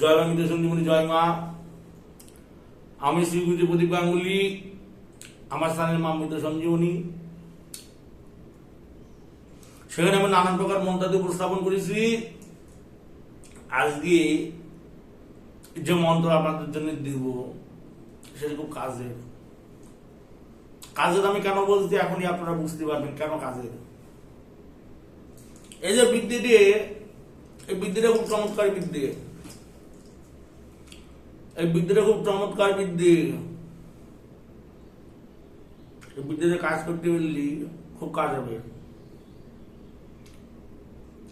জয় বাঙ্গিতে সঞ্জীবনী জয় মা। আমি শ্রীগুরু প্রদীপ গাঙ্গুলি, আমার স্থানের মা মৃত সঞ্জীবনী। সেখানে আমি নানান প্রকার মন্ত্রাদি উপস্থাপন করেছি। আজকে যে মন্ত্র আপনাদের জন্য দিব, সেটা খুব কাজের। কাজের আমি কেন বলছি এখনই আপনারা বুঝতে পারবেন কেন কাজের। এই যে বিদ্যুটি এই বিদ্যুটা খুব চমৎকার বিদ্যে। এই বিদ্যুটা খুব চমৎকার এই বিদ্যুতে কাজ করতে পারলি খুব কাজ হবে।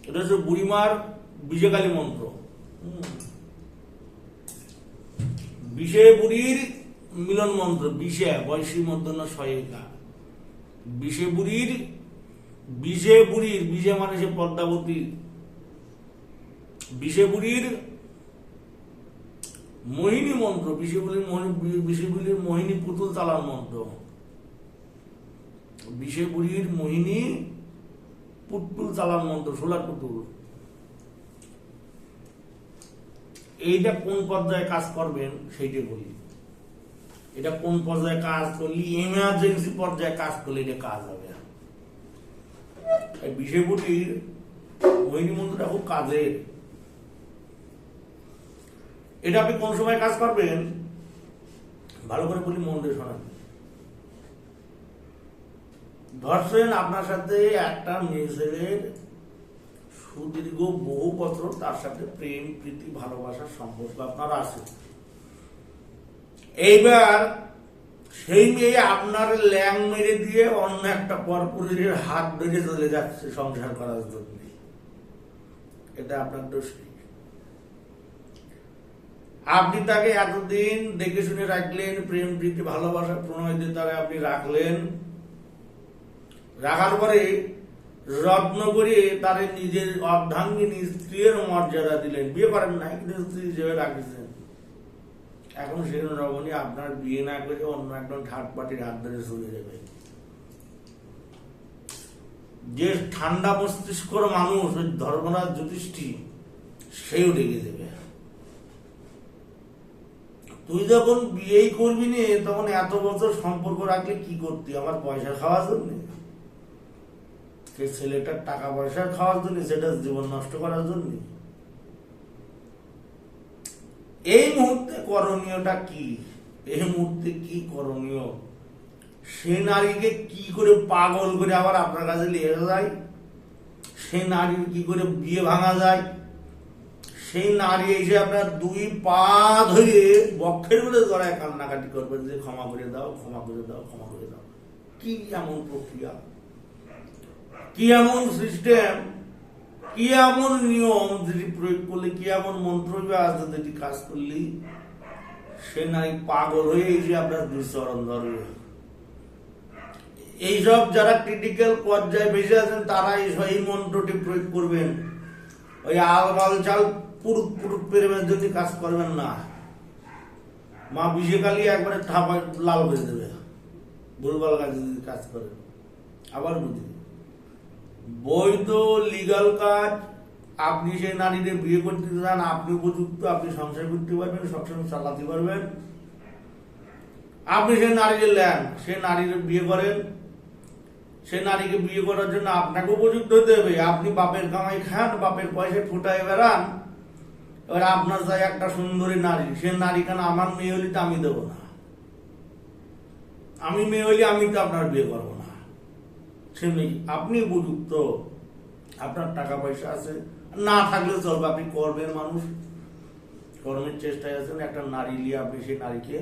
এটা হচ্ছে বুড়িমার বিজয়কালী মন্ত্র। বিষে বুড়ির মিলন মন্ত্র বিষে বয়সী মধ্যন্য সহায়িকা। বিষে বুড়ির বিষে বুড়ির বিষে মানে সে পদ্মাবতী। বিষে বুড়ির মোহিনী মন্ত্র বিষে বুড়ির মোহিনী পুতুল চালার মন্ত্র। বিষে বুড়ির মোহিনী পুতুল চালার মন্ত্র, সোলার পুতুল। এইটা কোন পর্যায়ে কাজ করবেন সেইটা বলি। এটা কোন পর্যায়ে কাজ করলি এমার্জেন্সি পর্যায়ে কাজ করলে এটা কাজ হবে। এই বিষয়বটির মোহিনী মন্ত্রটা খুব কাজের। এটা আপনি কোন সময় কাজ করবেন? ভালো করে বলি, মন দিয়ে শোনান। ধরছেন আপনার সাথে একটা মেয়ে সুদীর্ঘ বহু বছর তার সাথে প্রেম, প্রীতি, ভালোবাসার সম্পর্ক আপনার আছে। এইবার সেই মেয়ে আপনার ল্যাং মেরে দিয়ে অন্য একটা পরপুরুষের হাত ধরে চলে যাচ্ছে সংসার করার জন্য। এটা আপনার দোষ আপনি তাকে এতদিন দেখে শুনে রাখলেন, প্রেম, প্রীতি, ভালোবাসা, প্রণয় দিয়ে তারা আপনি রাখলেন। রাখার পরে যত্ন করে তার নিজের অর্ধাঙ্গিনী স্ত্রীর মর্যাদা দিলেন। বিয়ে করেন নাই, কিন্তু স্ত্রী হিসেবে রাখেছেন। এখন সেই রমণী আপনার বিয়ে না করে অন্য একজন ঠাট পাটির হাত ধরে চলে যাবে। যে ঠান্ডা মস্তিষ্কর মানুষ, ওই ধর্মরাজ জ্যোতিষ্ঠী সেও লেগে দেবে তুই যখন বিয়েই করবি নে, তখন এত বছর সম্পর্ক রাখলে কি করতি? আমার পয়সা খাওয়ার জন্য? ছেলেটার টাকা পয়সা খাওয়ার জন্য? সেটা জীবন নষ্ট করার জন্য? এই মুহূর্তে করণীয়টা কি? এই মুহূর্তে কি করণীয়? সে নারীকে কি করে পাগল করে আবার আপনার কাছে নিয়ে যায়? সে নারীর কি করে বিয়ে ভাঙা যায়? সেই নারী এসে আপনার দুই পা ধরে বক্ষের মধ্যে জড়ায় কান্নাকাটি করবেন যে ক্ষমা করে দাও, ক্ষমা করে দাও, ক্ষমা করে দাও। কি এমন প্রক্রিয়া? কি এমন সিস্টেম কি এমন নিয়ম যেটি প্রয়োগ করলে, কি এমন মন্ত্র যেটি কাজ করলে? সে নাই পাগল হয়ে এই যে আপনার দুঃচরণ ধরবে এইসব যারা ক্রিটিক্যাল পর্যায়ে বেশি আছেন তারা এই এই মন্ত্রটি প্রয়োগ করবেন। ওই আলবাল চাল পুরুত পুরুত প্রেমের জন্য কাজ করবেন না, মা বিশেকালি একবারে থাপা লাল করে দেবে। ভুলভাল কাজ যদি কাজ করেন আবার বুঝি বৈধ লিগাল কাজ, আপনি সেই নারীদের বিয়ে করতে চান, আপনি উপযুক্ত, আপনি সংসার করতে পারবেন, সবসময় চালাতে পারবেন। আপনি সেই নারীকে নেন সে নারীর বিয়ে করেন। সে নারীকে বিয়ে করার জন্য আপনাকে উপযুক্ত হতে হবে। আপনি বাপের কামাই খান, বাপের পয়সা ফুটায় বেড়ান। এবার আপনার চাই একটা সুন্দরী নারী, সে নারী কেন আমার মেয়ে হলে তো আমি দেবো না? আমি মেয়ে হলে আমি তো আপনার বিয়ে করব না। সেমনি আপনি উপযুক্ত। আপনার টাকা পয়সা আছে। না থাকলে চলবে, আপনি কর্মের মানুষ। কর্মের চেষ্টায় আছেন, একটা নারী নিয়ে আপনি সেই নারীকে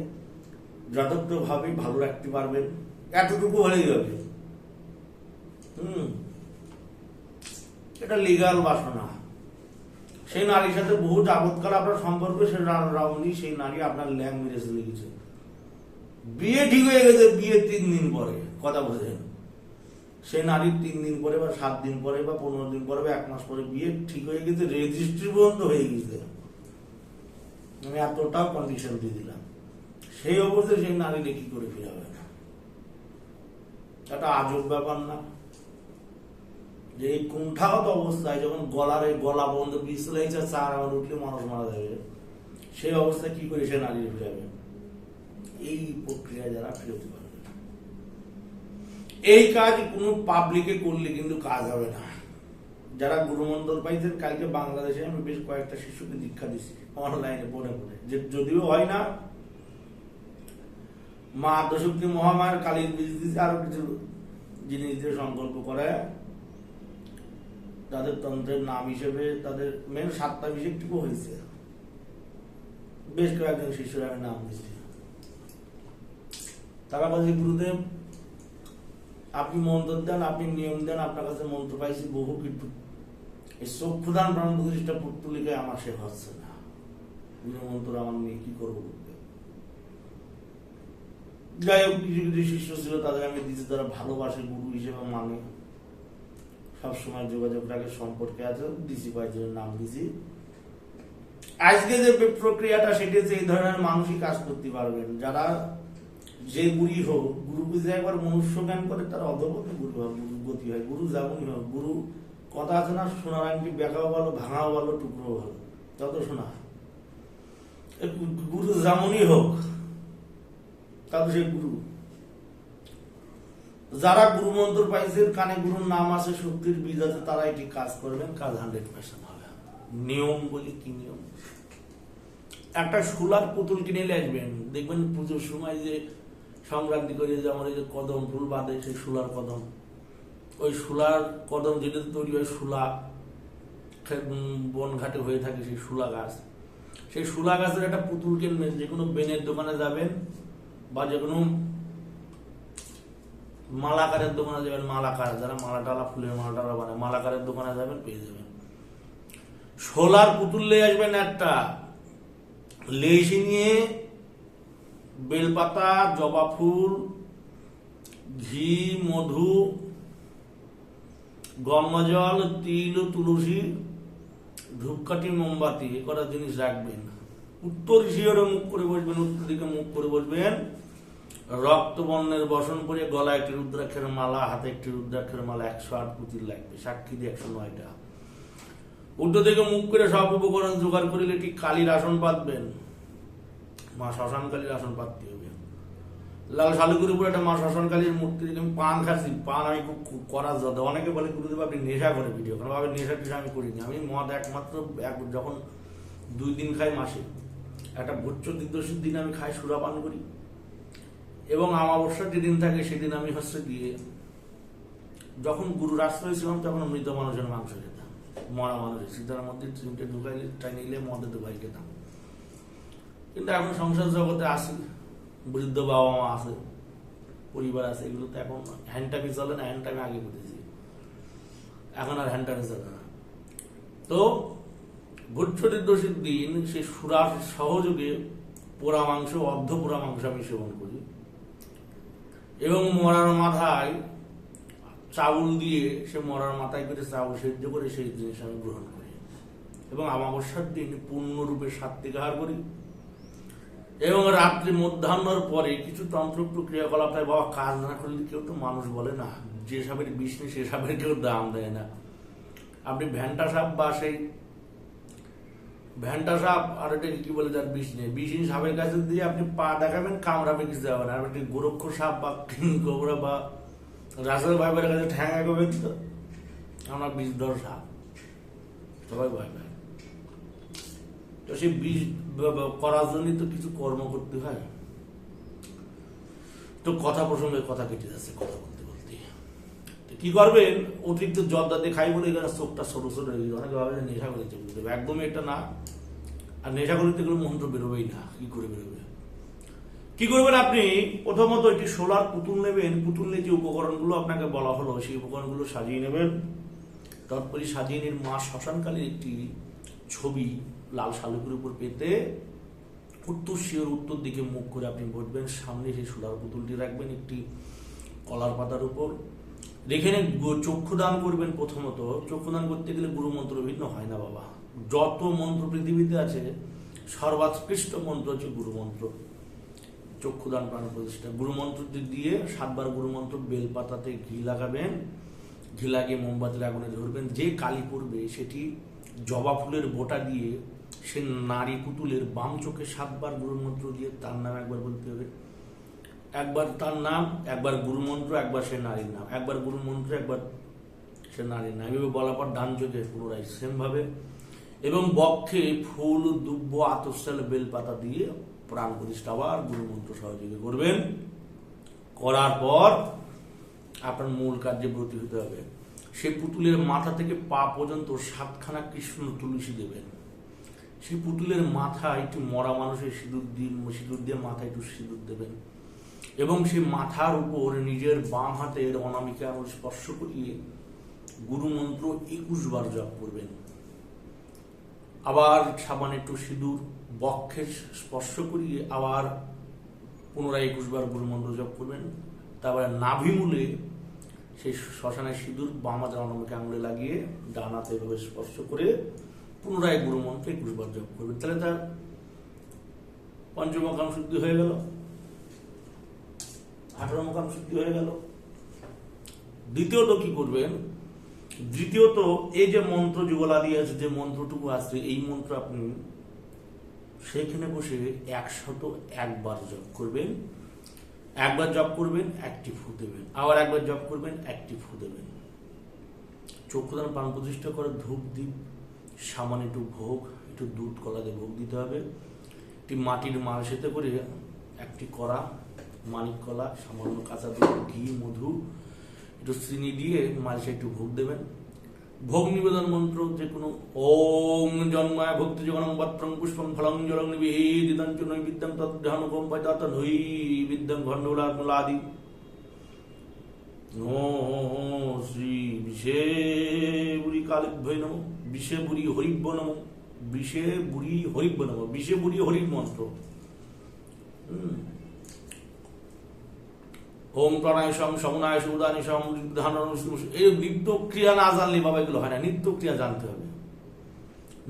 যথার্থভাবে ভালো রাখতে পারবেন। এতটুকু হলেই হবে। হুম। এটা লিগাল বাসনা। সেই নারীর সাথে বহু যাবৎকাল আপনার সম্পর্ক, সে রাউনি, সেই নারী আপনার ল্যাং মেরে চলে গেছে। বিয়ে ঠিক হয়ে গেছে, বিয়ে তিন দিন পরে, কথা বোঝেন। সে নারীর তিন দিন পরে বা সাত দিন পরে বা পনেরো দিন পরে বা এক মাস পরে বিয়ে ঠিক হয়ে গেছে, রেজিস্ট্রি পর্যন্ত হয়ে গেছে। আমি এতটাও কন্ডিশন দিয়ে দিলাম। সেই অবস্থায় সেই নারীকে কি করে ফিরাবে? না একটা আজব ব্যাপার না। যে এই কুণ্ঠাগত অবস্থায় যখন গলার এই গলা বন্ধ লাগছে চার আমার উঠলে মানুষ মারা যাবে। সেই অবস্থায় কি করে সে নারী ফিরাবে এই প্রক্রিয়া যারা ফিরতে পারবে এই কাজ কোনো পাবলিকে করলে কিন্তু কাজ হবে না। যারা গুরুমন্ডল পাইছেন, কালকে বাংলাদেশে আমি বেশ কয়েকটা শিশুকে দীক্ষা দিচ্ছি অনলাইনে পড়ে পড়ে। যে যদিও হয় না, মা আদ্যশক্তি মহামায়ের কালীর বীজ দিচ্ছে আরও কিছু জিনিস দিয়ে সংকল্প করে। তাদের তন্ত্রের নাম হিসেবে তাদের মেন সাতটা বিষয়টুকু হয়েছে। বেশ কয়েকজন শিশুরা আমি নাম দিচ্ছি তারা বলছে গুরুদেব, আপনি মন্ত্র দেন, আপনি নিয়ম দেন, আপনার কাছে মন্ত্র পাইছি, বহু কিন্তু। এই চক্ষুদান প্রাণ প্রতিষ্ঠা পুত্তলিকায় আমার সে হচ্ছে না। মন্ত্র আমার নিয়ে কি করব যাই হোক, কিছু কিছু শিষ্য ছিল, তাদের আমি দিচ্ছি তারা ভালোবাসে, গুরু হিসেবে মানে। সবসময় যোগাযোগ রাখে, সম্পর্কে আছে দিছি কয়েকজনের নাম দিছি। আজকে যে প্রক্রিয়াটা, সেটি হচ্ছে এই ধরনের মানুষই কাজ করতে পারবেন যারা যে গুরু হোক, গুরু বুঝে একবার মনুষ্য জ্ঞান করে, তার অধপথে গুরু গুরু গতি হয়, গুরু যেমনই হোক গুরু কথা আছে না শোনার আংটি বেঁকাও ভালো, ভাঙাও ভালো টুকরো ভালো, যত শোনা গুরু যেমনই হোক তাদের সেই গুরু। যারা গুরু মন্ত্র পাইছেন কানে গুরুর নাম আছে শক্তির বীজ আছে তারা এটি কাজ করবেন কাজ হান্ড্রেড পার্সেন্ট হবে। নিয়ম বলি কি নিয়ম? একটা সোলার পুতুল কিনে আসবেন। দেখবেন পুজোর সময় যে সংক্রান্তি করে যে আমার যে কদম ফুল বাঁধে সেই সোলার কদম। ওই সোলার কদম যেটা তৈরি হয় শুলা খে- উম, বন ঘাটে হয়ে থাকে সেই শুলা গাছ। সেই শুলা গাছের একটা পুতুল কিনবেন যে কোনো বেনের দোকানে যাবেন বা যে কোনো মালাকারের দোকানে যাবেন, মালাকার, যারা মালা টালা ফুলের মালা টালা বানায়, মালাকারের দোকানে যাবেন, পেয়ে যাবেন। সোলার পুতুল নিয়ে আসবেন একটা। লেসি নিয়ে বেলপাতা, জবা ফুল, ঘি, মধু গঙ্গাজল তিল, তুলসী, ধূপকাঠি, মোমবাতি, এ কটা জিনিস রাখবেন। উত্তর শিওরে মুখ করে বসবেন, উত্তর দিকে মুখ করে বসবেন। রক্ত বর্ণের বসন করে গলায় একটি রুদ্রাক্ষের মালা, হাতে একটি রুদ্রাক্ষের মালা, একশো আট পুতির লাগবে, সাক্ষী দিয়ে একশো নয়টা। উল্টো থেকে মুখ করে সব উপকরণ জোগাড় করিলে ঠিক কালীর আসন পাতবেন? মা শ্মশান কালীর আসন পাততে হবে। লাল শালুকুর উপর একটা মা শ্মশান কালীর মূর্তি দেখে আমি পান খাচ্ছি। পান আমি খুব করার যত অনেকে বলে, গুরুদেব, আপনি নেশা করে ভিডিও করেন। ভাবে নেশা টেশা আমি করিনি। আমি মদ একমাত্র এক যখন দুই দিন খাই মাসে, একটা ভোজ্য দিদর্শীর দিন আমি খাই সুরা পান করি। এবং আমাবস্যার যেদিন থাকে, সেদিন আমি হচ্ছে গিয়ে যখন গুরুর আশ্রয় ছিলাম, তখন মৃত মানুষের মাংস খেতাম, মরা মানুষের। সীতার মধ্যে চিমটে ঢুকাই টাই নিলে মদে ঢুকাই খেতাম। কিন্তু এখন সংসার জগতে আসি বৃদ্ধ বাবা মা আছে, পরিবার আছে, এগুলো তো এখন হ্যান্ডটামি চলে না, হ্যান্ডটামি আগে বুঝেছি এখন আর হ্যান্ডটামি চলে না। তো ভোটছটির দোষীর দিন, সে সুরার সহযোগে পোড়া মাংস, অর্ধ পোড়া মাংস আমি সেবন এবং মরার মাথায় চাউল দিয়ে সে মরার মাথায় করে চাউল সেদ্ধ করে সেই জিনিস আমি গ্রহণ করি। এবং আমাবস্যার দিন পূর্ণরূপে সাত্বিক আহার করি। এবং রাত্রি মধ্যাহ্নর পরে কিছু তন্ত্র প্রক্রিয়াকলাপ হয় বাবা কাজ না করলে কেউ তো মানুষ বলে না। যে সাপের বিষ সে সাপের কেউ দাম দেয় না। আপনি ভ্যান্টা সাপ বা সেই ভ্যান্টা সাপ, আর এটা কি বলে যার বিষ নেই। বিষহীন সাপের কাছে দিয়ে আপনি পা দেখাবেন কামড়াবে কিছু যাবে না আর আপনি গোরক্ষ সাপ বা গোবরা বা রাসেল ভাইবের কাছে ঠ্যাঙা করবেন তো, আমরা বিষ ধর সাপ। সবাই ভয় পায়। তো সেই বিষ করার জন্যই তো কিছু কর্ম করতে হয়। তো কথা প্রসঙ্গে কথা কেটে যাচ্ছে, কথা বলতে বলতে। কি করবেন? অতিরিক্ত জর্দাতে খাই বলে এখানে চোখটা ছোট ছোট হয়ে গেছে। অনেকে ভাবে যে নেশা করেছে, বুঝতে একদমই এটা না। আর নেশা করতে গেলে মন্ত্র বেরোবেই না, কি করে বেরোবে? কি করবেন আপনি? প্রথমত একটি সোলার পুতুল নেবেন, পুতুল নিয়ে যে উপকরণগুলো আপনাকে বলা হলো, সেই উপকরণগুলো সাজিয়ে নেবেন। তৎপরই সাজিয়ে নিন মা শ্মশানকালীর একটি ছবি লাল শালুকের উপর পেতে। উত্তর শিওর উত্তর দিকে মুখ করে আপনি বসবেন, সামনে সেই সোলার পুতুলটি রাখবেন একটি কলার পাতার উপর। রেখে চক্ষুদান করবেন প্রথমত। চক্ষুদান করতে গেলে গুরু মন্ত্র ভিন্ন হয় না বাবা। যত মন্ত্র পৃথিবীতে আছে, সর্বোৎকৃষ্ট মন্ত্র হচ্ছে গুরুমন্ত্র। চক্ষুদান প্রাণ প্রতিষ্ঠা। গুরুমন্ত্র দিয়ে সাতবার গুরুমন্ত্র, বেলপাতাতে ঘি লাগাবেন, ঘি লাগিয়ে মোমবাতির আগুনে ধরবেন, যে কালী পড়বে সেটি জবা ফুলের বোটা দিয়ে সে নারী পুতুলের বাম চোখে সাতবার গুরুমন্ত্র দিয়ে তার নাম একবার বলতে হবে। একবার তার নাম, একবার গুরুমন্ত্র, একবার সে নারীর নাম। একবার গুরুমন্ত্র, একবার সে নারীর নাম। এভাবে বলার পর ডান চোখে পুনরায় সেম ভাবে এবং বক্ষে ফুল দুব্য আতসাল বেলপাতা দিয়ে প্রাণ প্রতিষ্ঠা আবার গুরুমন্ত্র সহযোগী করবেন। করার পর আপনার মূল কার্যে ব্রতী হতে হবে। সে পুতুলের মাথা থেকে পা পর্যন্ত সাতখানা কৃষ্ণ তুলসী দেবেন। সেই পুতুলের মাথা একটু মরা মানুষের সিঁদুর দিয়ে সিঁদুর দিয়ে মাথায় একটু সিঁদুর দেবেন। এবং সেই মাথার উপর নিজের বাম হাতের অনামিকা স্পর্শ করিয়ে গুরুমন্ত্র একুশ বার জপ করবেন। আবার সাবান একটু সিঁদুর বক্ষে স্পর্শ করিয়ে আবার পুনরায় একুশ বার গুরুমন্ত্র জপ করবেন। তারপরে নাভিমূলে সেই শ্মশানের সিঁদুর বাম অনামিকা আঙুলে লাগিয়ে ডান হাতে এভাবে স্পর্শ করে পুনরায় গুরুমন্ত্র একুশ বার জপ করবেন। তাহলে তার পঞ্চমকাম শুদ্ধি হয়ে গেল আঠারো মোকাম শুদ্ধি হয়ে গেল। দ্বিতীয়ত কি করবেন? দ্বিতীয়ত, এই যে মন্ত্র যুগলাদি আছে, যে মন্ত্রটুকু আছে, এই মন্ত্র আপনি সেখানে বসে একশত একবার জপ করবেন। একবার জপ করবেন, একটি ফু দেবেন। আবার একবার জপ করবেন, একটি ফু দেবেন। চক্ষুদান প্রাণ প্রতিষ্ঠা করে, ধূপ দ্বীপ সামান্য একটু ভোগ, একটু দুধ কলা দিয়ে ভোগ দিতে হবে। একটি মাটির মাল সেতে করে একটি কড়া, মানিক কলা, সামান্য কাঁচা দুধ, ঘি, মধু একটু চিনি দিয়ে মালিশে একটু ভোগ দেবেন। ভোগ নিবেদন মন্ত্র যে কোনো, ওম জন্মায় ভক্তি জগনং পত্রং পুষ্পং ফলং জলং নিবেদিতং চ নৈবিদ্যং তদ্ধান গোম্পয়তাত নৈ বিদ্যং ঘণ্ডলাদি ও শ্রী বিশে বুড়ি কালিভ্যই নম বিশে বুড়ি হরিব্য নম বিশে বুড়ি হরিব্য নম বিশে বুড়ি হরির মন্ত্র। হুম। ওম প্রণায়সম সমনায় সুদানিসম এই নিত্য ক্রিয়া না জানলে বাবা এগুলো হয় না নিত্য ক্রিয়া জানতে হবে।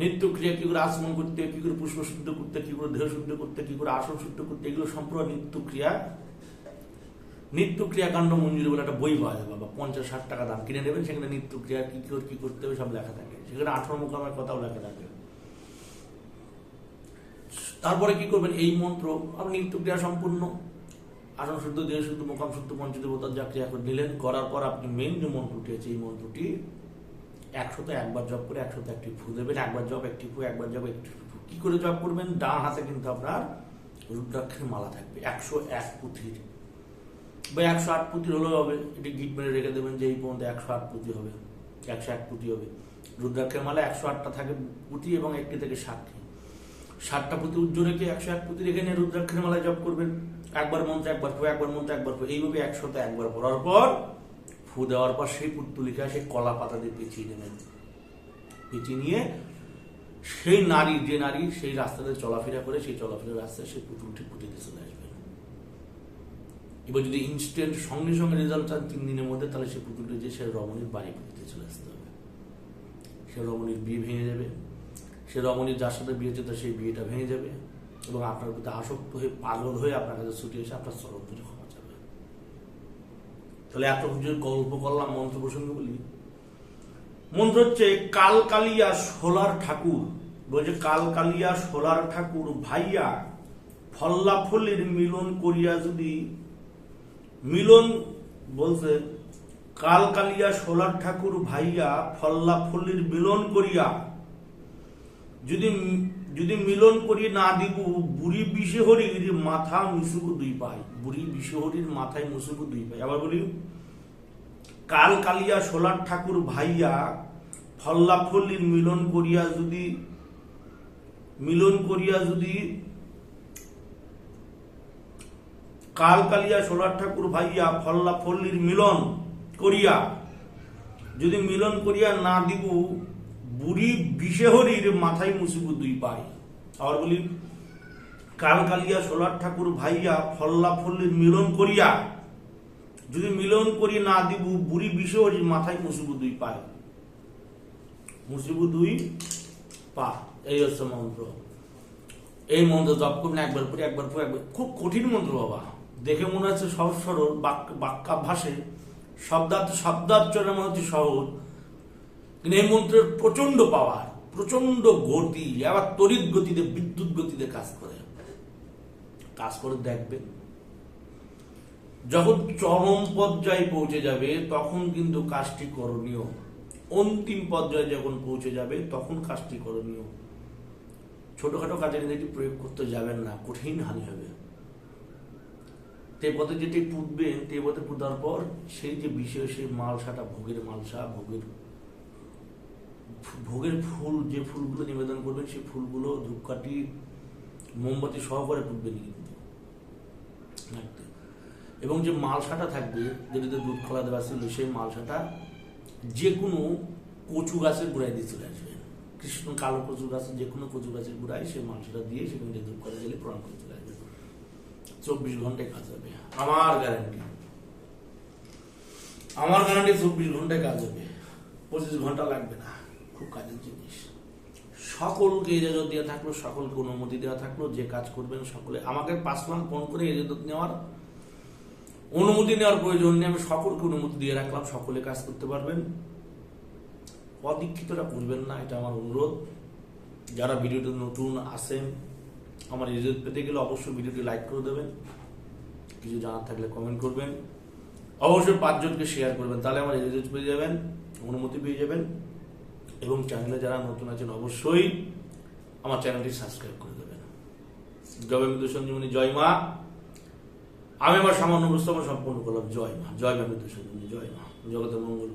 নিত্য ক্রিয়া কি করে আচমন করতে, কি করে পুষ্প শুদ্ধ করতে, কি করে দেহ শুদ্ধ করতে, কি করে আসন শুদ্ধ করতে, এগুলো সম্পূর্ণ নিত্য ক্রিয়া নিত্য ক্রিয়াকাণ্ড মঞ্জুরি বলে একটা বই পাওয়া যায় বাবা, পঞ্চাশ ষাট টাকা দাম, কিনে নেবেন, সেখানে নিত্য ক্রিয়া কি করে, কি করতে হবে সব লেখা থাকে। সেখানে আঠারো মোকামের কথাও লেখা থাকে। তারপরে কি করবেন? এই মন্ত্র আপনি নিত্য ক্রিয়া সম্পূর্ণ। আসন শুদ্ধ দেহ, শুদ্ধ মোকাম শুদ্ধ পঞ্চদেবতার যা ক্রিয়া করে নিলেন, করার পর আপনি মেন যে মন্ত্রটি আছে, এই মন্ত্রটি একশোতে একবার জপ করে একশোতে একটি ফু দেবেন, একবার জপ, একটি ফু, একবার জপ, একটি ফু। কি করে জপ করবেন? ডান হাতে কিন্তু আপনার রুদ্রাক্ষের মালা থাকবে, একশো এক পুঁথির। বা একশো আট পুঁতির হলেও হবে, এটি গিট মেরে রেখে দেবেন যে এই পর্যন্ত একশো আট পুঁতি হবে, একশো এক পুঁতি হবে। রুদ্রাক্ষের মালা একশো আটটা থাকে পুঁতি এবং একটি থেকে ষাটটি ষাটটা পুঁতি উজ্জ্ব রেখে একশো এক পুঁতি রেখে নিয়ে রুদ্রাক্ষের মালায় জপ করবেন? একবার মন্ত্র একবার ফু, একবার মন্ত্র একবার ফু। এইভাবে একশোতে একবার পড়ার পর ফু দেওয়ার পর সেই পুত্তুলিকা সেই কলা পাতা দিয়ে পেঁচিয়ে নেবেন। পেঁচিয়ে নিয়ে সেই নারী, যে নারী সেই রাস্তাতে চলাফেরা করে সেই চলাফেরার রাস্তায় সেই পুতুলটি দিয়ে চলে আসবেন। এবার যদি ইনস্ট্যান্ট সঙ্গে সঙ্গে রেজাল্ট চান তিন দিনের মধ্যে, তাহলে সেই পুতুলটি যে সে রমণীর বাড়ি পুঁতিতে চলে আসতে হবে। সে রমণীর বিয়ে ভেঙে যাবে। সে রমণীর যার সাথে বিয়ে তার সেই বিয়েটা ভেঙে যাবে এবং আপনার প্রতি আসক্ত হয়ে পাগল হয়ে আপনার কাছে ছুটে এসে আপনার চরম ধরে ক্ষমা যাবে তাহলে এত কিছু গল্প করলাম, মন্ত্র প্রসঙ্গে বলি, মন্ত্র হচ্ছে কাল কালিয়া সোলার ঠাকুর। বলছে কাল কালিয়া সোলার ঠাকুর ভাইয়া, ফল্লা ফল্লির মিলন করিয়া যদি মিলন বলছে কাল কালিয়া সোলার ঠাকুর ভাইয়া, ফল্লা ফল্লির মিলন করিয়া যদি যদি মিলন করি না দিব, বুড়ি বিষহরির মাথা মুসুকু দুই পাই। বুড়ি বিষহরির মাথায় মুসুকু দুই পাই। আবার বলি, কাল কালিয়া সোলার ঠাকুর ভাইয়া ফল্লা ফল্লির মিলন করিয়া যদি, মিলন করিয়া যদি কাল কালিয়া সোলার ঠাকুর ভাইয়া ফল্লা ফল্লির মিলন করিয়া, যদি মিলন করিয়া না দিব বুড়ি বিষহরির মাথায় মুসিব দুই পাই আবার বলি, কাল কালিয়া সোলার ঠাকুর ভাইয়া ফল্লা ফল্লির মিলন করিয়া, যদি মিলন করি না দিব, বুড়ি বিষহরির মাথায় মুসিব দুই পাই মুসিব দুই পা। এই হচ্ছে মন্ত্র। এই মন্ত্র জপ করবেন একবার পরে একবার পরে একবার। খুব কঠিন মন্ত্র বাবা। দেখে মনে হচ্ছে সহজ সরল বাক্য বাক্যাভাসে শব্দার্থ শব্দার্চনের মনে হচ্ছে সহজ। কিন্তু এই মন্ত্রের প্রচণ্ড পাওয়ার প্রচণ্ড গতি, আবার তড়িৎ গতিতে, বিদ্যুৎ গতিতে কাজ করে। কাজ করে দেখবেন যখন চরম পর্যায়ে পৌঁছে যাবে, তখন কিন্তু কাজটি করণীয়। অন্তিম পর্যায়ে যখন পৌঁছে যাবে, তখন কাজটি করণীয়। ছোটখাটো কাজের এটি প্রয়োগ করতে যাবেন না, কঠিন হানি হবে। তে পথে যেটি পুঁতবেন, তে পথে পুঁতার পর সেই যে বিষয়, সেই মালসাটা, ভোগের মালসা, ভোগের ভোগের ফুল, যে ফুলগুলো নিবেদন করবেন, সেই ফুলগুলো ধূপকাঠি, মোমবাতি সহকারে পুঁতবেন কিন্তু এবং যে মালসাটা থাকবে যেটাতে দুধ খোলা দেওয়া ছিল, সেই মালসাটা যে কোনো কচু গাছের গোড়ায় দিয়ে চলে আসবেন কৃষ্ণ কালো কচু গাছের যে কোনো কচু গাছের গোড়ায় সেই মালসাটা দিয়ে সেখানে ধূপ করে দিলে প্রণাম করে চলে আসবেন চব্বিশ ঘন্টায় কাজ হবে। আমার গ্যারান্টি আমার গ্যারান্টি চব্বিশ ঘন্টায় কাজ হবে। পঁচিশ ঘণ্টা লাগবে না। কাজের জিনিস। সকলকে এজাজত দেওয়া থাকল, সকলকে অনুমতি দেওয়া থাকল, যে কাজ করবেন সকলে। আমাকে পার্সোনাল ফোন করে এজাজত নেওয়ার, অনুমতি নেওয়ার প্রয়োজন নেই, আমি সকলকে অনুমতি দিয়ে রাখলাম, সকলে কাজ করতে পারবেন। অদীক্ষিতরা বুঝবেন না, এটা আমার অনুরোধ। যারা ভিডিওতে নতুন আসেন আমার রেজাল্ট পেতে গেলে অবশ্যই ভিডিওটি লাইক করে দেবেন। কিছু জানার থাকলে কমেন্ট করবেন। অবশ্যই পাঁচজনকে শেয়ার করবেন, তাহলে আমার রেজাল্ট পেয়ে যাবেন, অনুমতি পেয়ে যাবেন। এবং চ্যানেলে যারা নতুন আছেন অবশ্যই আমার চ্যানেলটি সাবস্ক্রাইব করে দেবেন। জয় মৃত্যু সঞ্জীবনী জয় মা। আমি আমার সামান্য উপস্থাপন সম্পন্ন করলাম, জয় মা। জয় বিন্দু সঞ্জীবনী জয় মা। জগতের মঙ্গল